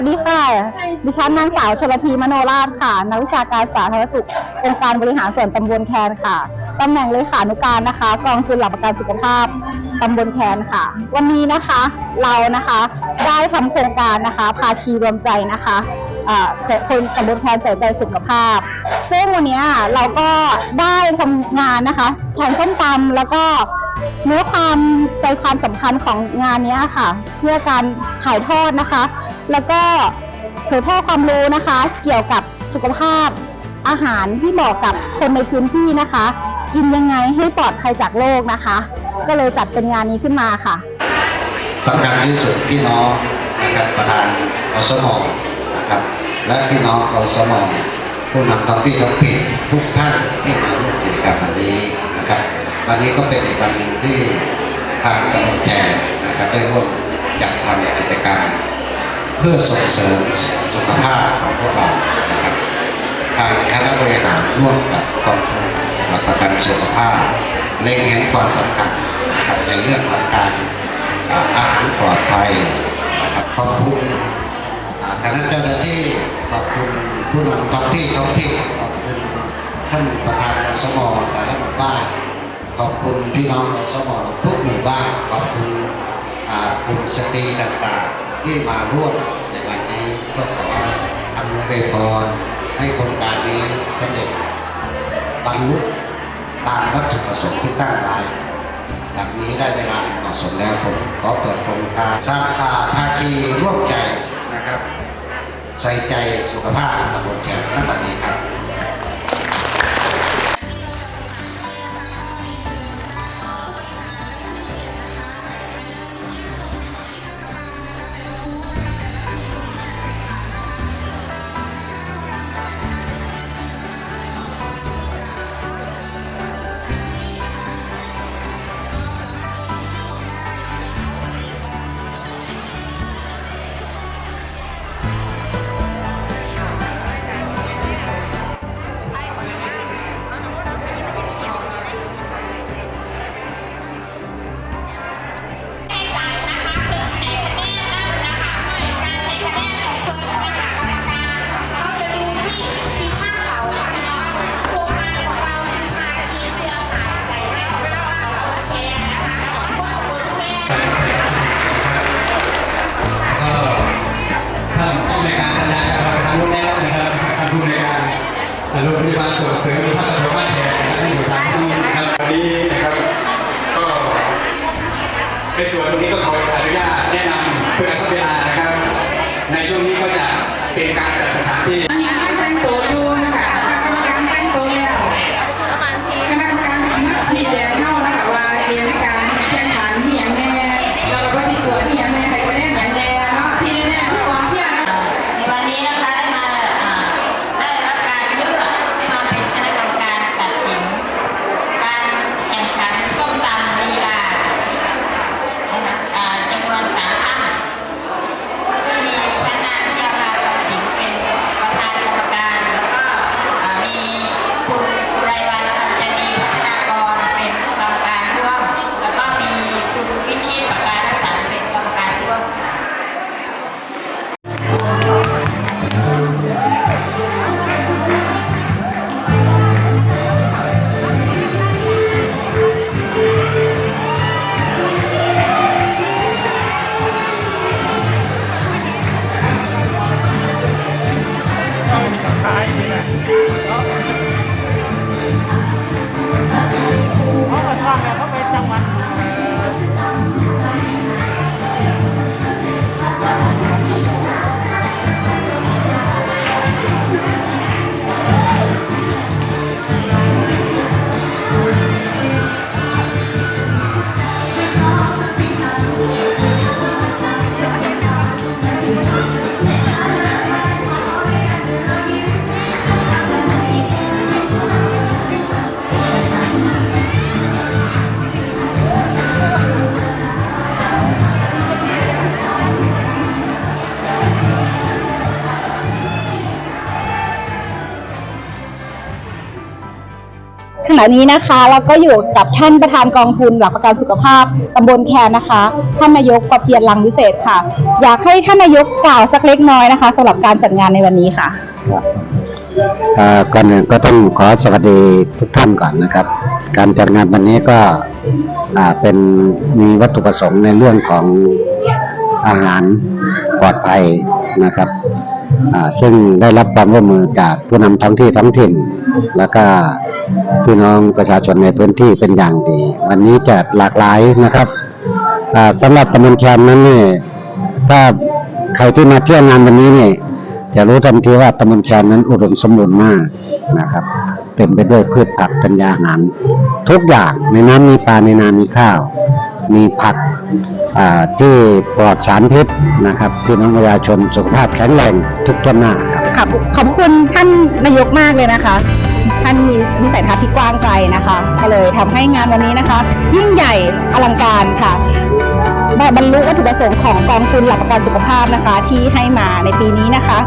วัสดีค่ะ ดิฉันนางสาวชลธีมโนราชค่ะ นักวิชาการสาธารณสุของค์การบริหารส่วนตำบลแคนค่ะ ตำแหน่งเลขานุการนะคะ กองทุนหลักประกันสุขภาพตำบลแคนค่ะ วันนี้นะคะเรานะคะได้ทำโครงการนะคะภาคีรวมใจนะคะอ่าคนตำบลแคนใส่ใจสุขภาพ ซึ่งวันนี้เราก็ได้ทำงานนะคะแข่งส้มตำแล้วก็เนื้อความใจความสำคัญของงานเนี้ยค่ะ เพื่อการถ่ายทอดนะคะ แล้วก็เผยแพร่ความรู้นะคะ เกี่ยวกับสุขภาพอาหารที่เหมาะกับคนในพื้นที่นะคะ กินยังไงให้ปลอดภัยจากโรคนะคะ ก็เลยจัดเป็นงานนี้ขึ้นมาค่ะสำคัญที่สุดพี่น้องนะครับประธานอสมนะครับ และพี่น้องอสมผู้นำท้องที่ท้องถิ่นทุกท่านที่มาร่วมกิจกรรมวันนี้นะครับ วันนี้ก็เป็นอีกวันหนึ่งที่ทางตำบลแกนะครับได้ร่วมจัดทำกิจกรรม เพื่อส่งเสริมสุขภาพของพวกเรานะครับทางคณะบริหารร่วมกับกองทุนหลักประกันสุขภาพเล็งเห็นความสำคัญนะครับในเรื่องของการอาหารปลอดภัยนะครับขอบคุณคณะเจ้าหน้าที่ขอบคุณผู้นำท้องที่ท้องที่ขอบคุณท่านประธานสมแต่ละหมู่บ้านขอบคุณพี่น้องสมทุกหมู่บ้านขอบคุณกลุ่มสตรีต่างๆ ที่มาร่วมในวันนี้ก็ขออำนวยพรให้โครงการนี้สำเร็จบรรลุตามวัตถุประสงค์ที่ตั้งไว้แบบนี้ได้เวลาเหมาะสมแล้วผมขอเปิดโครงการสร้างตาภาคีร่วมใจนะครับ ใส่ใจสุขภาพตำบลแขกนั่นแบบนี้ครับ ในส่วนตรงนี้ก็ขออนุญาตแนะนำเพื่อกระชับเวลานะครับ ในช่วงนี้ก็จะเป็นการจัดสถานที่ Música ขณะนี้นะคะเราก็อยู่กับท่านประธานกองทุนหลักประกันสุขภาพตำบลแคนนะคะ ท่านนายกประเพียรลังวิเศษค่ะ อยากให้ท่านนายกกล่าวสักเล็กน้อยนะคะสำหรับการจัดงานในวันนี้ค่ะอ่อก่อนอื่นก็ต้องขอสวัสดีทุกท่านก่อนนะครับ การจัดงานวันนี้ก็อ่าเป็นมีวัตถุประสงค์ในเรื่องของอาหารปลอดภัยนะครับอ่าซึ่งได้รับความร่วมมือจากผู้นำท้องที่ท้องถิ่น แล้วก็ พี่น้องประชาชนในพื้นที่เป็นอย่างดี วันนี้จะหลากหลายนะครับอ่าสำหรับตำบลแคนนั้นเนี่ยถ้าใครที่มาเที่ยวงานวันนี้เนี่ยจะรู้ทันทีว่าตำบลแคนนั้นอุดมสมบูรณ์มากนะครับ เต็มไปด้วยพืชผักธัญญาหาร ทุกอย่างในน้ำมีปลาในนามีข้าว มีผักที่ปลอดสารพิษนะครับที่น้องประชาชนสุขภาพแข็งแรงทุกต้นหน้าครับขอบคุณท่านนายกมากเลยนะคะ ท่านมีนิสัยทัศน์ที่กว้างไกลนะคะก็เลยทำให้งานวันนี้นะคะ ยิ่งใหญ่อลังการค่ะบรรลุวัตถุประสงค์ของกองทุนหลักประกันสุขภาพนะคะ ที่ให้มาในปีนี้นะคะ